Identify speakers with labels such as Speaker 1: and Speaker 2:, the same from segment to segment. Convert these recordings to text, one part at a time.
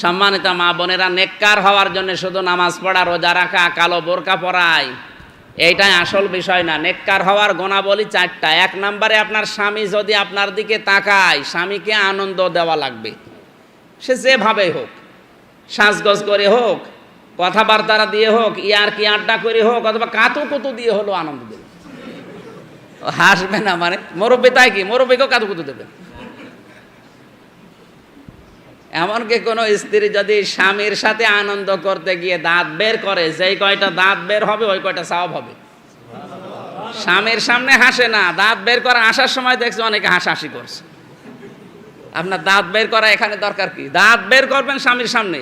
Speaker 1: সম্মানিত মা বোনেরা, নেককার হওয়ার জন্য শুধু নামাজ পড়া, রোজা রাখা, কালো বোরকা পরাই। এইটাই আসল বিষয় না। নেককার হওয়ার গোনাবলী চারটা। এক নম্বরে আপনার স্বামী যদি আপনার দিকে তাকায়, স্বামীকে আনন্দ দেওয়া লাগবে। সে যেভাবে হোক, সাজগজ করে হোক কথাবার্তা দিয়ে হোক, ইয়ার কি আড্ডা করে হোক, অথবা কাতু কুতু দিয়ে হলো আনন্দ দেবে। হাসবে না মানে? মুরব্বী তাই কি? মুরব্বীকেও কাতু কুতু দেবে। এমনকি কোনো স্ত্রী যদি স্বামীর সাথে আনন্দ করতে গিয়ে দাঁত বের করে, যেই কয়টা দাঁত বের হবে, ওই কয়টা সওয়াব হবে। স্বামীর সামনে হাসে না, দাঁত বের করা আসার সময় দেখছে অনেকে হাসাহাসি করছে। আপনার দাঁত বের করা এখানে দরকার কি? দাঁত বের করবেন স্বামীর সামনে।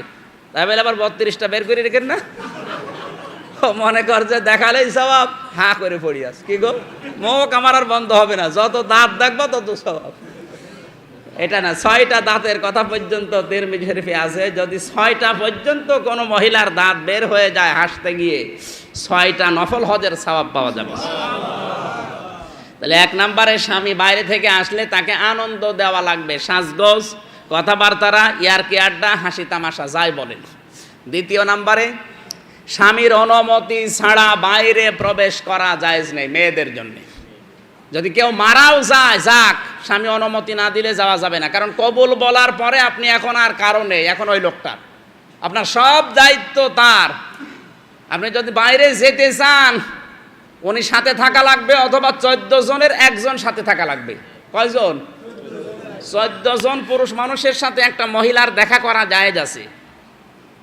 Speaker 1: তাই বলে আবার বত্রিশটা বের করে রেখেন না? মনে যে দেখালেই স্বভাব হা করে পড়ি আস কি গো? মুখ আমার আর বন্ধ হবে না, যত দাঁত দেখব তত স্বভাব এটা না, ছয়টা দাঁতের কথা পর্যন্ত তিরমিজি শরীফে আছে। যদি ছয়টা পর্যন্ত কোনো মহিলার দাঁত বের হয়ে যায় হাসতে গিয়ে, ছয়টা নফল হজের সওয়াব পাওয়া যাবে। তাহলে এক নম্বরে স্বামী বাইরে থেকে আসলে তাকে আনন্দ দেওয়া লাগবে। সাজগোজ, কথাবার্তারা, ইয়ারকি আড্ডা, হাসি তামাশা, যাই বলেন। দ্বিতীয় নম্বরে, স্বামীর অনুমতি ছাড়া বাইরে প্রবেশ করা জায়েজ নেই মেয়েদের জন্যে। যদি কেউ মারাও যায়, যাক, স্বামী অনুমতি না দিলে যাওয়া যাবে না। কারণ কবুল বলার পরে আপনি এখন আর কারণে এখন ওই লোকটার। আপনার সব দায়িত্ব তার। আপনি যদি বাইরে যেতে চান, উনি সাথে থাকা লাগবে অথবা চোদ্দ জনের একজন সাথে থাকা লাগবে। কয়জন? চোদ্দ জন পুরুষ মানুষের সাথে একটা মহিলার দেখা করা জায়েজ আছে।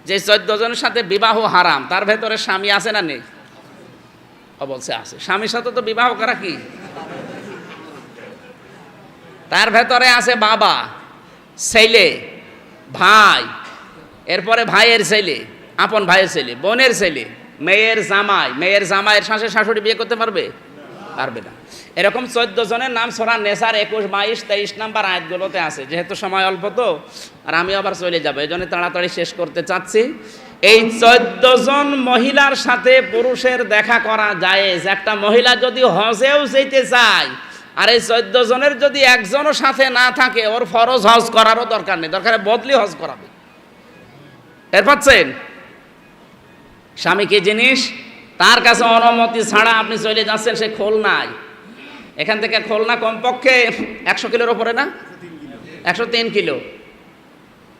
Speaker 1: যে চোদ্দ জনের সাথে বিবাহ হারাম, তার ভেতরে স্বামী আছে না নেই? বলছে আছে। স্বামীর সাথে তো বিবাহ করা কি? তার ভেতরে আছে বাবা, ছেলে, ভাই, এরপরে ভাইয়ের ছেলে, আপন ভাইয়ের ছেলে, বোনের ছেলে, মেয়ের জামাই, মেয়ের জামাইয়ের শাশুড়ি শাশুড়ি বিয়ে করতে পারবে? পারবে না। এরকম চোদ্দ জনের নাম সোরা নেশার একুশ, বাইশ, তেইশ নাম্বার আয়াতগুলোতে আছে। যেহেতু সময় অল্প তো, আর আমি আবার চলে যাব, এই জন্য তাড়াতাড়ি শেষ করতে চাচ্ছি। এই চোদ্দ জন মহিলার সাথে পুরুষের দেখা করা যায় একটা মহিলা যদি হজেও যেতে চায় আর এই চোদ্দ জনের যদি একজনও সাথে না থাকে, ওর ফরজ হজ করারও দরকার নেই। দরকারে বদলি হজ করাবে। এর পাচ্ছেন? স্বামী কি জিনিস? তার কাছে অনুমতি ছাড়া আপনি চলে যাচ্ছেন, সে খোল নাই এখান থেকে খুলনা কমপক্ষে একশো কিলোর ওপরে না? একশো তিন কিলো।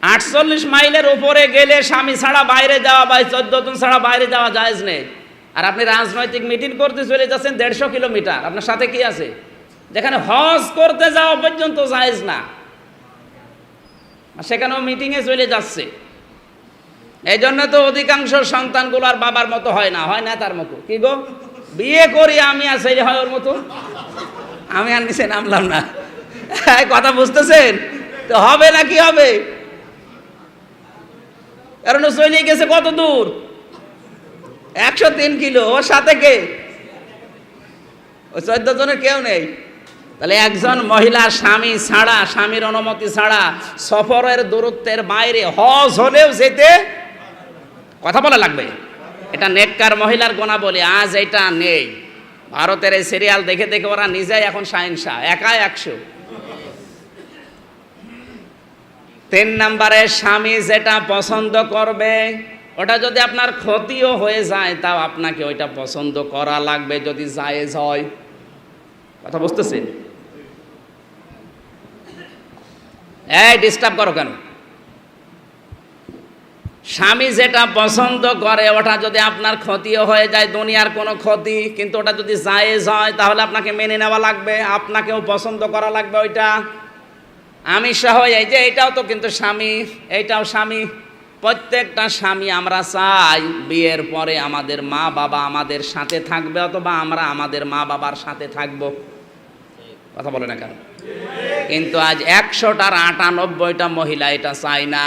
Speaker 1: আটচল্লিশ মাইলের উপরে গেলে স্বামী ছাড়া বাইরে যাওয়া বা চোদ্দ জন ছাড়া বাইরে যাওয়া জায়েজ নেই। আর আপনি রাজনৈতিক মিটিং করতে চলে যাচ্ছেন দেড়শো কিলোমিটার। আপনার সাথে কি আছে? যেখানে হজ করতে যাওয়া পর্যন্ত জায়েজ না। সেখানেও মিটিংয়ে চলে যাচ্ছে। এই জন্য তো অধিকাংশ সন্তানগুলো আর বাবার মতো হয় না হয় না তার মতো। কি গো? বিয়ে করি আমি আর সেই হয় ওর মতো? আমি আর নিচে নামলাম না। কথা বুঝতেছেন? তো হবে না কি হবে? কারণ ও চলে গেছে কত দূর? একশো তিন কিলো। ওর সাথে কে? ওই চোদ্দ জনের কেউ নেই। তাহলে একজন মহিলা স্বামী ছাড়া, স্বামীর অনুমতি ছাড়া সফরের দূরত্বের বাইরে হজ হলেও যেতে কথা বলা লাগবে। এটা নেককার মহিলার গোনা বলি আজ এটা নেই। ভারতের এই সিরিয়াল দেখে দেখে ওরা নিজেই এখন সাহিংসা, একা একশো। তিন নম্বরে স্বামী যেটা পছন্দ করবে, ওটা যদি আপনার ক্ষতিও হয়ে যায়, তাও আপনাকে ওইটা পছন্দ করা লাগবে যদি জায়েজ হয়। কথা বুঝতেছেন? এই ডিস্টার্ব করো কেন? স্বামী যেটা পছন্দ করে, ওটা যদি আপনার ক্ষতিও হয়ে যায়, দুনিয়ার কোনো ক্ষতি, কিন্তু ওটা যদি জায়েজ হয়, তাহলে আপনাকে মেনে নেওয়া লাগবে, আপনাকেও পছন্দ করা লাগবে ওইটা। আমি সহ, এই যে এটাও তো কিন্তু স্বামী এইটাও স্বামী। প্রত্যেকটা স্বামী আমরা চাই, বিয়ের পরে আমাদের মা বাবা আমাদের সাথে থাকবে, অথবা আমরা আমাদের মা বাবার সাথে থাকব। কথা বলে না কেন? কিন্তু আজ একশোটার আটানব্বইটা মহিলা এটা চায় না।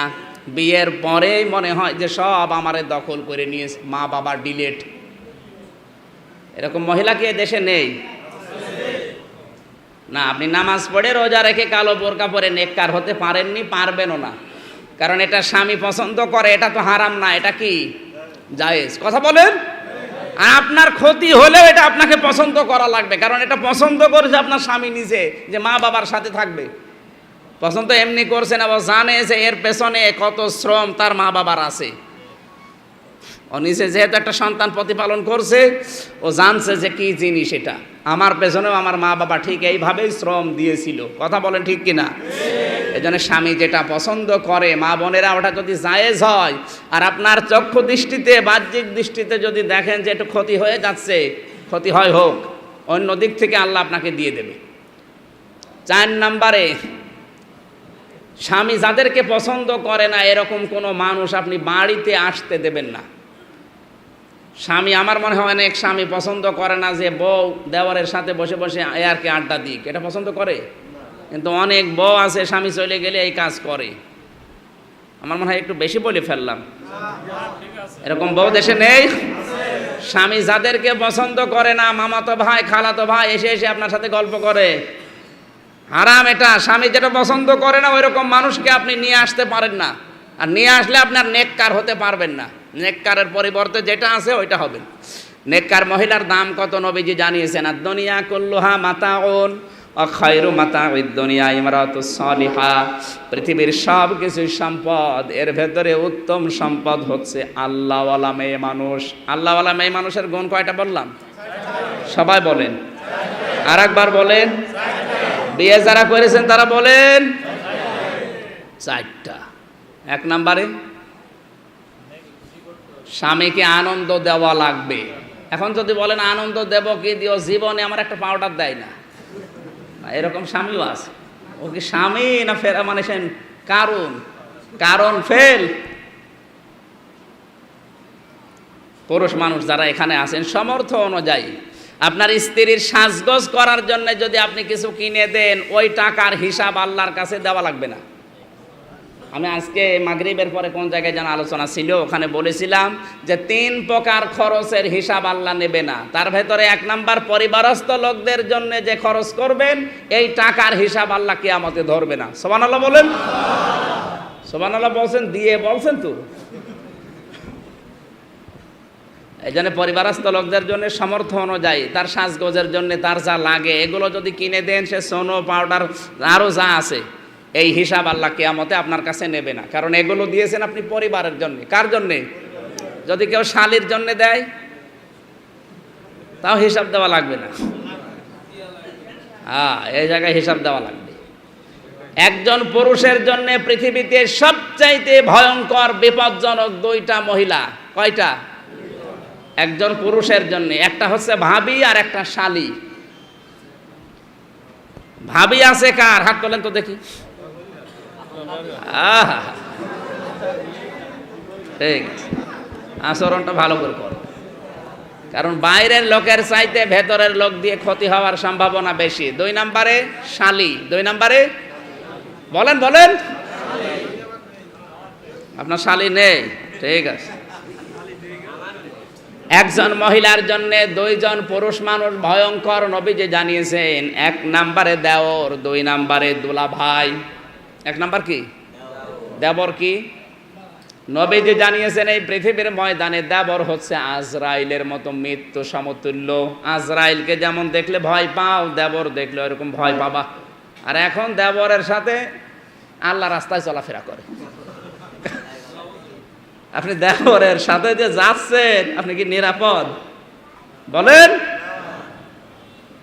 Speaker 1: বিয়ের পরেই মনে হয় যে সব আমারে দখল করে নিয়ে মা বাবা ডিলেট। এরকম মহিলা কি দেশে নেই? না, আপনি নামাজ পড়ে রোজা রেখে কালো বোরকা পরে নেককার হতে পারেননি, পারবেনও না। কারণ এটা স্বামী পছন্দ করে, এটা তো হারাম না, এটা কি? জায়েজ। কথা বলেন। আপনার ক্ষতি হলেও এটা আপনাকে পছন্দ করা লাগবে। কারণ এটা পছন্দ করেছে আপনার স্বামী নিজে, যে মা বাবার সাথে থাকবে। পছন্দ এমনি করছে না ও জানে যে এর পেছনে কত শ্রম তার মা বাবার আছে। ও নিজে যেহেতু একটা সন্তান প্রতিপালন করছে, ও জানছে যে কি জিনিস এটা। আমার পেছনেও আমার মা বাবা ঠিক এইভাবেই শ্রম দিয়েছিল। কথা বলেন ঠিক কিনা? এই জন্য স্বামী যেটা পছন্দ করে, মা বোনেরা ওটা যদি জায়েজ হয়, আর আপনার চক্ষু দৃষ্টিতে, বাহ্যিক দৃষ্টিতে যদি দেখেন যে একটু ক্ষতি হয়ে যাচ্ছে, ক্ষতি হয় হোক, অন্য দিক থেকে আল্লাহ আপনাকে দিয়ে দেবে। চার নাম্বারে, স্বামী যাদেরকে পছন্দ করে না, এরকম কোনো মানুষ আপনি বাড়িতে আসতে দেবেন না। স্বামী, আমার মনে হয় অনেক স্বামী পছন্দ করে না যে বউ দেওয়ারের সাথে বসে বসে আর কি আড্ডা দিক। এটা পছন্দ করে? কিন্তু অনেক বউ আছে, স্বামী চলে গেলে এই কাজ করে। আমার মনে হয় একটু বেশি বলে ফেললাম। এরকম বউ দেশে নেই। স্বামী যাদেরকে পছন্দ করে না, মামাতো ভাই, খালাতো ভাই, এসে এসে আপনার সাথে গল্প করে। হারাম এটা। স্বামী যেটা পছন্দ করে না ওই রকম মানুষকে আপনি নিয়ে আসতে পারেন না। আর নিয়ে আসলে আপনার নেককার হতে পারবেন না। নেককারের পরিবর্তে যেটা আছে, ওইটা হবে। নেককার মহিলার দাম কত নবীজি জানিয়েছেন আর দুনিয়া কল্লুহা মাতাউন। অক্ষয়রু মাতা দুনিয়া ইমরাত সলিহা। পৃথিবীর সব কিছু সম্পদ এর ভেতরে উত্তম সম্পদ হচ্ছে আল্লাহওয়ালা মেয়ে মানুষ। আল্লাহওয়ালা মেয়ে মানুষের গুণ কয়টা বললাম? সবাই বলেন। আর একবার বলেন। বিয়ে যারা করেছেন তারা বলেন। চারটা। এক নাম্বারে স্বামীকে আনন্দ দেওয়া লাগবে। এখন যদি বলেন আনন্দ দেব কি দিও জীবনে আমার একটা পাউডার দেয় না, এরকম স্বামীও আছে। ও কি স্বামী না ফেরা মানে কারণ? কারণ ফেল। পুরুষ মানুষ যারা এখানে আছেন, সমর্থ অনুযায়ী আপনার স্ত্রীর সাজগোজ করার জন্য যদি আপনি কিছু কিনে দেন, ওই টাকার হিসাব আল্লাহর কাছে দেওয়া লাগবে না। আমি আজকে মাগরিবের পরে কোন জায়গায় যেন আলোচনা ছিল, ওখানে বলেছিলাম যে তিন প্রকার খরচের হিসাব আল্লাহ নেবে না। তার ভেতরে এক নাম্বার, পরিবারস্থ লোকদের জন্য যে খরচ করবেন, এই টাকার হিসাব আল্লাহ কিয়ামতে ধরবে না। সোমান আল্লাহ বলেন। সোমান আল্লাহ বলছেন, দিয়ে বলছেন তো। এই জন্য পরিবারস্থ লোকদের জন্য সামর্থ্য অনুযায়ী, তার সাজগোজের জন্য তার যা লাগে, এগুলো যদি কিনে দেন, সে সোনো, পাউডার আরও যা আছে। এই হিসাব আল্লাহ কেয়ামতে আপনার কাছে নেবে না। কারণ এগুলো দিয়েছেন আপনি পরিবারের জন্য। কার জন্যে? যদি কেউ শালির জন্য দেয়, তাও হিসাব দেওয়া লাগবে না। হ্যাঁ এই জায়গায় হিসাব দেওয়া লাগবে। একজন পুরুষের জন্য পৃথিবীতে সবচাইতে ভয়ঙ্কর, বিপজ্জনক দুইটা মহিলা। কয়টা? একজন পুরুষের জন্য। একটা হচ্ছে ভাবি আর একটা শালি। ভাবি আছে কার? হাত তোলেন তো দেখি। ঠিক আচরণটা ভালো করে কর। কারণ বাইরের লোকের চাইতে ভেতরের লোক দিয়ে ক্ষতি হওয়ার সম্ভাবনা বেশি। দুই নাম্বারে শালি। দুই নাম্বারে? বলেন বলেন। আপনার শালি নেই। ঠিক আছে। একজন মহিলার জন্য দুইজন পুরুষ মানুষ ভয়ঙ্কর নবীজি জানিয়েছেন, এক নাম্বারে দেওর, দুই নাম্বারে দুলা ভাই এক নাম্বার কি? দেবর কি? নবীজি জানিয়েছেন, এই পৃথিবীর ময়দানে দেবর হচ্ছে আজরাইলের মতো মৃত্যু সমতুল্য। আজরাইলকে যেমন দেখলে ভয় পাও, দেবর দেখলে এরকম ভয় পাবা। আর এখন দেবরের সাথে আল্লাহ রাস্তায় চলাফেরা করে। আপনি দেবরের সাথে যে যাচ্ছেন, আপনি কি নিরাপদ? বলেন।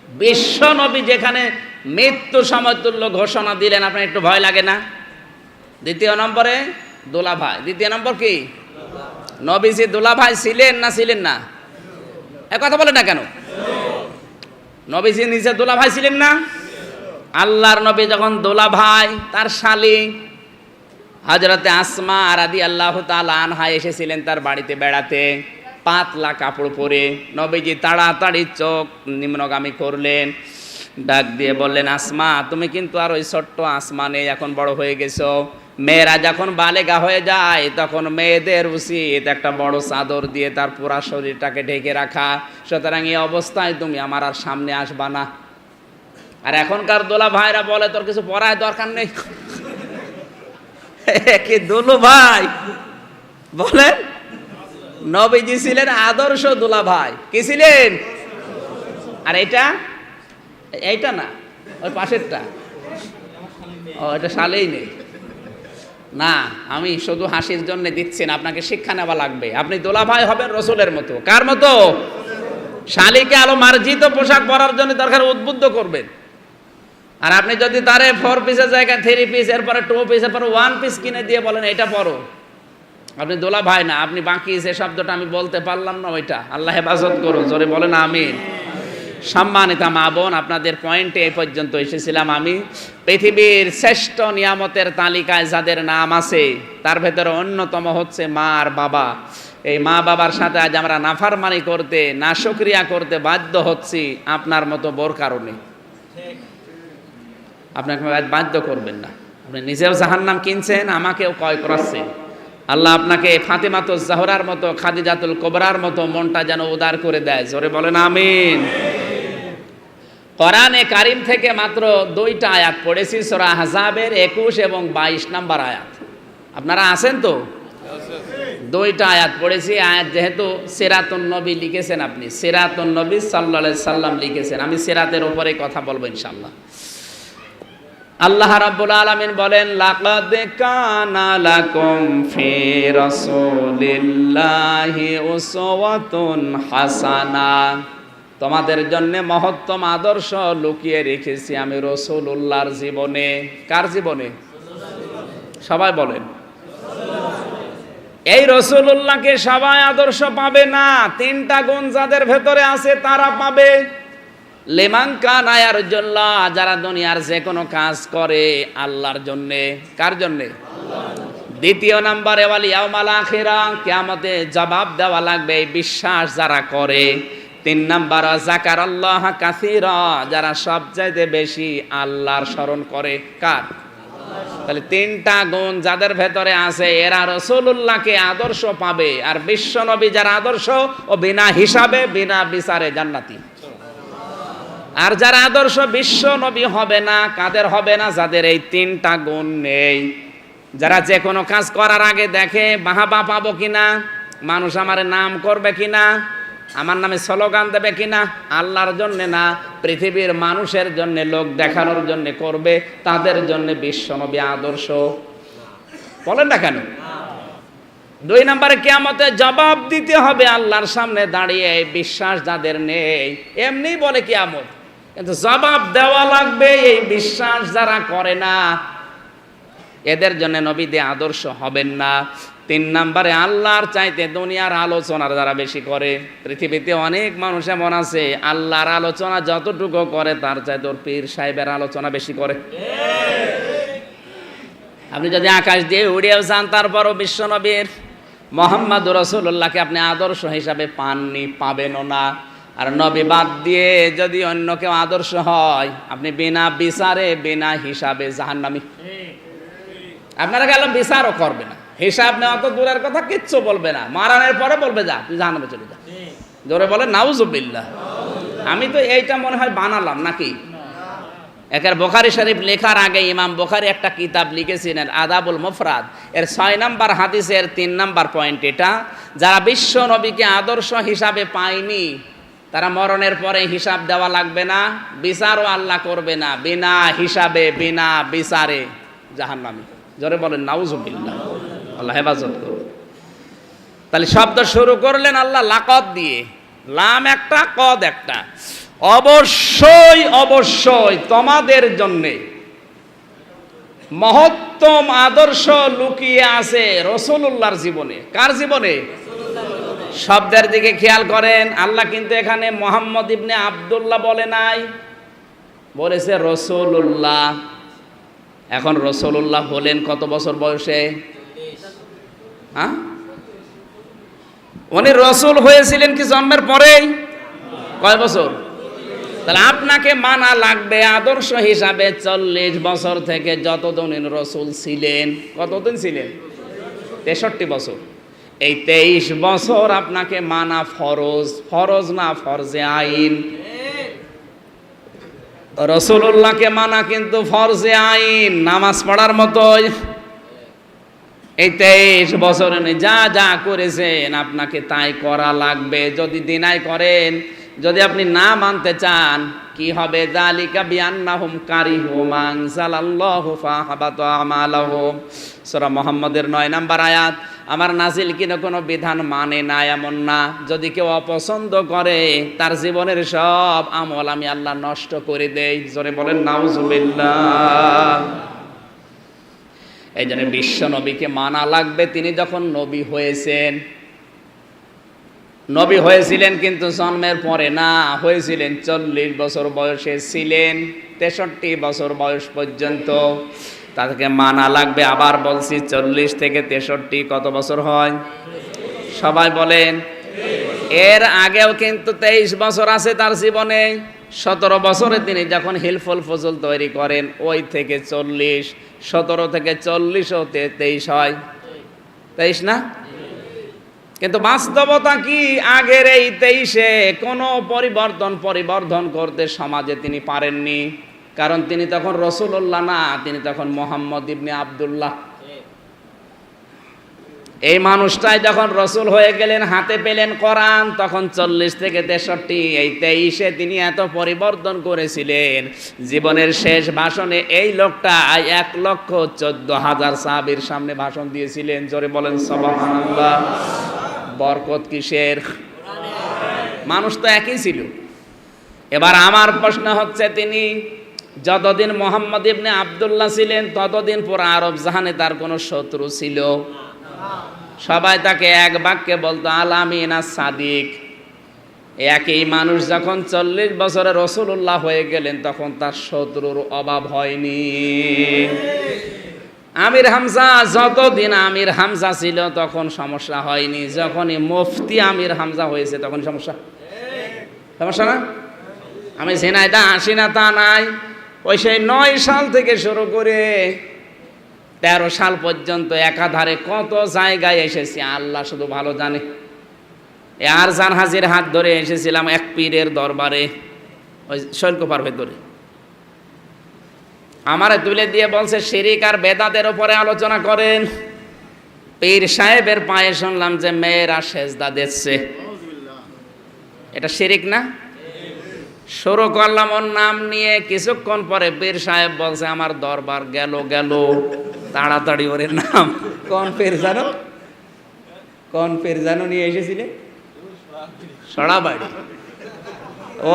Speaker 1: বিশ্ব নবী যেখানে মৃত্যু সমতুল্য ঘোষণা দিলেন, আপনার একটু ভয় লাগে না? দ্বিতীয় নম্বরে দোলা ভাই দ্বিতীয় নম্বর কি? নবীজি দোলা ভাই ছিলেন না ছিলেন না? এ কথা বলেন না কেন? নবীজি নিজে দোলা ভাই ছিলেন না? আল্লাহর নবী যখন দোলা ভাই তার শালী হজরতে আসমা আরাদি আল্লাহ তাল আনহা এসেছিলেন তার বাড়িতে বেড়াতে। পাতলা কাপড় পরে নবীজি তাড়াতাড়ি চোখ নিম্নগামী করলেন। ডাক দিয়ে বললেন, আসমা, তুমি কিন্তু আর ওই ছোট্ট আসমা নেই, এখন বড় হয়ে গেছো। মেয়েরা যখন বালেগা হয়ে যায়, তখন মেয়েদের উচিত একটা বড় চাদর দিয়ে তার পুরা শরীরটাকে ঢেকে রাখা। সুতরাং এই অবস্থায় তুমি আমার আর সামনে আসবা না। আর এখনকার দোলা ভাইরা বলে, তোর কিছু পড়ায় দরকার নেই? কি দুলু ভাই? বলেন, নবীজি ছিলেন আদর্শ দুলা ভাই। কি ছিলেন? আর এটা এইটা না, ওই পাশেরটা। ও, এটা সালেই নেই। না, আমি শুধু হাসির জন্য দিচ্ছি না, আপনাকে শিক্ষা নেওয়া লাগবে। আপনি দোলাভাই হবেন রসুলের মতো। কার মতো? শালিকে আলো মার্জিত পোশাক পরার জন্য দরকার, উদ্বুদ্ধ করবেন। আর আপনি যদি তারে ফোর পিসের জায়গায় থ্রি পিস এরপরে টু পিস এরপরে ওয়ান পিস কিনে দিয়ে বলেন, এটা পরো। আপনি দোলা ভাই না, আপনি বাকি সে শব্দটা আমি বলতে পারলাম না, ওইটা। আল্লাহ হেফাজত করুন, জোরে বলেন, আমিন। সম্মানিতা মা বোন, আপনাদের পয়েন্টে এই পর্যন্ত এসেছিলাম আমি। পৃথিবীর শ্রেষ্ঠ নিয়ামতের তালিকায় যাদের নাম আছে, তার ভেতরে অন্যতম হচ্ছে মা আর বাবা। এই মা বাবার সাথে আজ আমরা নাফারমানি করতে, নাশক্রিয়া করতে বাধ্য হচ্ছি, আপনার মতো বোর কারণে। আপনাকে আজ বাধ্য করবেন না। আপনি নিজেও জাহান্নাম কিনছেন, আমাকেও কয় করাচ্ছেন। আল্লাহ আপনাকে ফাতেমাতো জাহরার মতো, খাদিজাতুল কোবরার মতো মনটা যেন উদার করে দেয়। জোরে বলেন, আমিন। কোরআনে কারিম থেকে মাত্র দুইটা আয়াত পড়েছি, সোরা হাজাবের একুশ এবং বাইশ নাম্বার আয়াত। আপনারা আছেন তো? দুইটা আয়াত পড়েছি, আয়াত যেহেতু সেরাতুন নবী লিখেছেন আপনি, সেরাতুন নবী সাল্লা সাল্লাম লিখেছেন, আমি সেরাতের ওপরে কথা বলব ইনশাল্লাহ আল্লাহ রাব্বুল আলামিন বলেন, লাকাদ কানা লাকুম ফি রাসূলিল্লাহি উসওয়াতুন তোমাদের জন্য মহত্তম আদর্শ লুকিয়ে রেখেছি আমি রসুলুল্লাহর জীবনে। কার জীবনে? সবাই বলেন। এই রসুলুল্লাহকে সবাই আদর্শ পাবে না। তিনটা গুণ যাদের ভেতরে আছে তারা পাবে। লেমাঙ্কা নায়ার জন্য যারা দুনিয়ার যে কোনো কাজ করে আল্লাহর জন্যে। কার জন্যে? দ্বিতীয় নাম্বারে, ওয়ালি ইয়াউমাল আখিরা, কিয়ামতে জবাব দেওয়া লাগবে এই বিশ্বাস যারা করে। তিন নাম্বার জাকার আল্লাহ কাসিরা, যারা সবচাইতে বেশি আল্লাহর স্মরণ করে কার? তাহলে তিনটা গুণ যাদের ভেতরে আছে, এরা রসুল্লাহকে আদর্শ পাবে, আর বিশ্ব নবী যারা আদর্শ ও বিনা হিসাবে, বিনা বিচারে জান্নাতি। আর যারা আদর্শ বিশ্ব নবী হবে না, কাদের হবে না, যাদের এই তিনটা গুণ নেই। যারা যে কোনো কাজ করার আগে দেখে, বাহাবা পাবো কিনা? মানুষ আমার নাম করবে কিনা? আমার নামে স্লোগান দেবে কিনা? আল্লাহর জন্যে না, পৃথিবীর মানুষের জন্যে, লোক দেখানোর জন্য করবে, তাদের জন্যে বিশ্ব নবী আদর্শ। বলেন না কেন? দুই নম্বরে কেয়ামতে জবাব দিতে হবে আল্লাহর সামনে দাঁড়িয়ে, বিশ্বাস যাদের নেই, এমনি বলে কেয়ামত। কিন্তু জবাব দেওয়া লাগবে, এই বিশ্বাস যারা করে না, এদের জন্য নবীদের আদর্শ হবেন না। তিন নম্বরে আল্লাহর চাইতে দুনিয়ার আলোচনার যারা বেশি করে। পৃথিবীতে অনেক মানুষ এমন আছে, আল্লাহর আলোচনা যতটুকু করে, তার চাইতে ওর পীর সাহেবের আলোচনা বেশি করে। আপনি যদি আকাশ দিয়ে উড়িয়েও যান, তারপরও বিশ্বনবীর মোহাম্মদ রসুল্লাহকে আপনি আদর্শ হিসাবে পাননি, পাবেনও না। আর নবী বাদ দিয়ে যদি অন্য কেউ আদর্শ হয়, আপনি বিনা বিচারে, বিনা হিসাবে জাহান্নামি। আপনারা গেল বিচারও করবে না। হিসাব নেওয়া তো দূরের কথা, কিচ্ছু বলবে না। মারানের পরে বলবে, যা, তুই জাহান্নামে চলে যা। জোরে বলে, নাউজুবিল্লাহ। আমি তো এইটা মনে হয় বানালাম নাকি? একের বোখারি শরীফ লেখার আগে ইমাম বোখারি একটা কিতাব লিখেছিলেন, আদাবুল মুফরাদ। এর ছয় নাম্বার হাদিসের তিন নাম্বার পয়েন্ট এটা। যারা বিশ্ব নবীকে আদর্শ হিসাবে পায়নি, তারা মরণের পরে হিসাব দেওয়া লাগবে না, বিচারও আল্লাহ করবে না। বিনা হিসাবে, বিনা বিচারে জাহান্নামী। জোরে বলেন, নাউজুবিল্লাহ। আল্লাহ হেফাজত করুন। তাহলে শব্দ শুরু করলেন আল্লাহ লাকত দিয়ে। লাম একটা, কদ একটা। অবশ্যই অবশ্যই তোমাদের জন্যে মহত্তম আদর্শ লুকিয়ে আছে রসুল্লাহর জীবনে। কার জীবনে? শব্দের দিকে খেয়াল করেন, আল্লাহ কিন্তু এখানে মোহাম্মদ ইবনে আবদুল্লাহ বলে নাই। বলেছে রসুল্লাহ এখন রসুল্লাহ হলেন কত বছর বয়সে? হ্যাঁ? উনি রসুল হয়েছিলেন কি জন্মের পরেই? কয় বছর? তাহলে আপনাকে মানা লাগবে আদর্শ হিসাবে চল্লিশ বছর থেকে যতদিন রসুল ছিলেন, কতদিন ছিলেন? তেষট্টি বছর। এই তেইশ বছর আপনাকে মানা ফরজ ফরজ না ফরজে আইন। রসুল্লাহকে মানা কিন্তু ফরজে আইন। নামাজ পড়ার মতোই। এই তেইশ বছর যা যা করেছেন, আপনাকে তাই করা লাগবে। যদি দিনাই করেন, যদি আপনি না মানতে চান, কি হবে? জালিকা বিয়ান্নাহুম কারিহুম আনজালাল্লাহু ফাহাবাত আমালাহুম সূরা মুহাম্মদের 9 নাম্বার আয়াত, আমার নাজিল কিনা কোনো বিধান মানে না, এমন না। যদি কেউ অপছন্দ করে, তার জীবনের সব আমল আমি আল্লাহ নষ্ট করে দেই। জোরে বলেন, নাউজুবিল্লাহ। এই জন্য বিশ্ব নবীকে মানা লাগবে। তিনি যখন নবী হয়েছেন, নবী হয়েছিলেন কিন্তু জন্মের পরে না, হয়েছিলেন চল্লিশ বছর বয়সে ছিলেন, তেষট্টি বছর বয়স পর্যন্ত। তাদেরকে মানা লাগবে। আবার বলছি, চল্লিশ থেকে তেষট্টি কত বছর হয়? সবাই বলেন, এর আগেও কিন্তু তেইশ বছর আছে তার জীবনে। সতেরো বছরে তিনি যখন হিলফল ফজল তৈরি করেন, ওই থেকে চল্লিশ সতেরো থেকে চল্লিশ হতে তেইশ হয়। তেইশ না? কিন্তু বাস্তবতা কি? আগের এই তেইশে কোনো পরিবর্তন পরিবর্ধন করতে সমাজে তিনি পারেননি। কারণ তিনি তখন রসুল্লাহ না, তিনি তখন মোহাম্মদ ইবনে আবদুল্লাহ। এই মানুষটাই যখন রসুল হয়ে গেলেন, হাতে পেলেন কোরআন, তখন চল্লিশ থেকে তেষট্টি, এই তেইশে তিনি এত পরিবর্তন করেছিলেন। জীবনের শেষ ভাষণে এই লোকটা এক লক্ষ চোদ্দ হাজার সাহাবির সামনে ভাষণ দিয়েছিলেন। জোরে বলেন সবাহ বরকত কিসের? মানুষ তো একই ছিল। এবার আমার প্রশ্ন হচ্ছে তিনি যতদিন মোহাম্মদ ইবনে আবদুল্লাহ ছিলেন, ততদিন পর আরব জাহানে তার কোনো শত্রু ছিল? সবাই তাকে এক বাক্যে বলতো, আলামিনা সাদিক একই মানুষ যখন চল্লিশ বছরে রসুল্লাহ হয়ে গেলেন, তখন তার শত্রুর অভাব হয়নি। আমির হামজা, যতদিন আমির হামজা ছিল, তখন সমস্যা হয়নি। যখনই মুফতি আমির হামজা হয়েছে, তখন সমস্যা। সমস্যা না? আমি ঝিনাইদা আসি না, তা নাই। ওই সেই নয় সাল থেকে শুরু করে তেরো সাল পর্যন্ত একাধারে কত জায়গায় এসেছি, আল্লাহ শুধু ভালো জানে। আর জান হাজির হাত ধরে এসেছিলাম এক পীরের দরবারে, ওই শৈলকুপার ভেতরে। আমারে তুলে দিয়ে বলছে, শিরিক আর বেদাদের উপরে আলোচনা করেন। পীর সাহেবের পায়ে শুনলাম যে মেয়েরা সেজদা দিচ্ছে। এটা শিরিক না? শুরু করলাম ওর নাম নিয়ে, কিছুক্ষণ পরে পীর সাহেব বলছে, আমার দরবার গেল গেল। তাড়াতাড়ি ওর নাম। কোন পীর জানো? কোন পীর জানো নিয়ে এসেছিলে? সড়াবাড়ি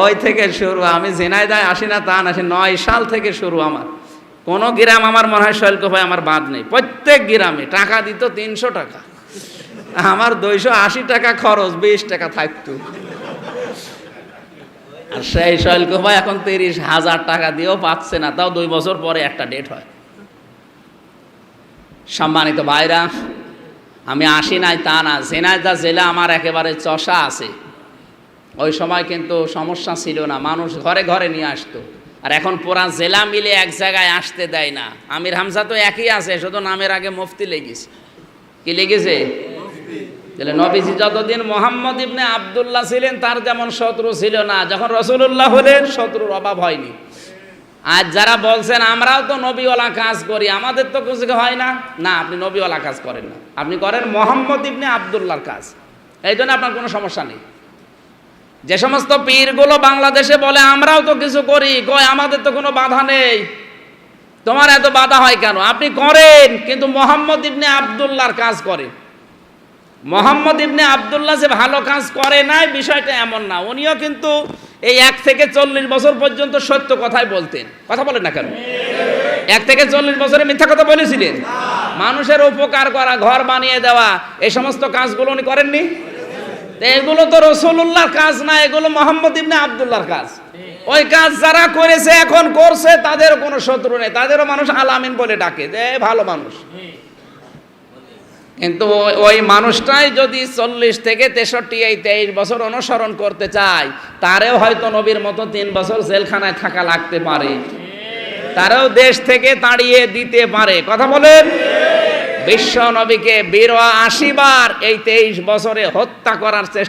Speaker 1: ওই থেকে শুরু, আমি জেনাইদায় আসি না, তা না নয় সাল থেকে শুরু আমার। কোনো গ্রাম আমার মনে হয় শৈলক ভাই আমার বাদ নেই। প্রত্যেক গ্রামে টাকা দিত তিনশো টাকা। আমার দুইশো আশি টাকা খরচ, বিশ টাকা থাকতো। আর সেই শৈলক ভাই এখন তিরিশ হাজার টাকা দিয়েও পাচ্ছে না, তাও দুই বছর পরে একটা ডেট হয়। সম্মানিত ভাইরা, আমি আসি নাই তা না জেনাইদা জেলা আমার একেবারে চষা আছে। ওই সময় কিন্তু সমস্যা ছিল না, মানুষ ঘরে ঘরে নিয়ে আসতো। আর এখন পুরা জেলা মিলে এক জায়গায় আসতে দেয় না। আমির হামজা তো একই আছে, শুধু নামের আগে মুফতি লেগেছে। কি লেগেছে? তাহলে নবীজি যতদিন মোহাম্মদ ইবনে আবদুল্লাহ ছিলেন, তার যেমন শত্রু ছিল না, যখন রসুল্লাহ হলেন, শত্রুর অভাব হয়নি। আর যারা বলছেন, আমরাও তো নবীওয়ালা কাজ করি আমাদের তো কিছু হয় না? না, আপনি নবীওয়ালা কাজ করেন না। আপনি করেন মোহাম্মদ ইবনে আবদুল্লাহর কাজ। এই জন্য আপনার কোনো সমস্যা নেই। যে সমস্ত পীরগুলো বাংলাদেশে বলে, আমরাও তো কিছু করি কয়, আমাদের তো কোনো বাধা নেই। তোমার এত বাধা হয় কেন? আপনি করেন, কিন্তু মোহাম্মদ ইবনে আবদুল্লাহর কাজ করে মোহাম্মদ ইবনে আবদুল্লাহ যে ভালো কাজ করে নাই, বিষয়টা এমন না। উনিও কিন্তু এই এক থেকে চল্লিশ বছর পর্যন্ত সত্য কথাই বলতেন। কথা বলেন না কেন? এক থেকে চল্লিশ বছরে মিথ্যা কথা বলেছিলেন। মানুষের উপকার করা, ঘর বানিয়ে দেওয়া, এই সমস্ত কাজগুলো উনি করেননি? এগুলো তো রসুল্লাহর কাজ না, এগুলো মোহাম্মদ ইবনে আবদুল্লাহর কাজ। ওই কাজ যারা করেছে, এখন করছে তাদের কোনো শত্রু নেই, তাদেরও মানুষ আলামিন বলে ডাকে, যে ভালো মানুষ। কিন্তু ওই- মানুষটাই যদি চল্লিশ থেকে তেষট্টি এই তেইশ বছর অনুসরণ করতে চায় তারেও হয়তো নবীর মতো তিন বছর জেলখানায় থাকা লাগতে পারে। তারাও দেশ থেকে তাড়িয়ে দিতে পারে। কথা বলেন? বিশ্ব নবীকে বিরোয়া আশিবার এই তেইশ বছরে হত্যা করার চেষ্টা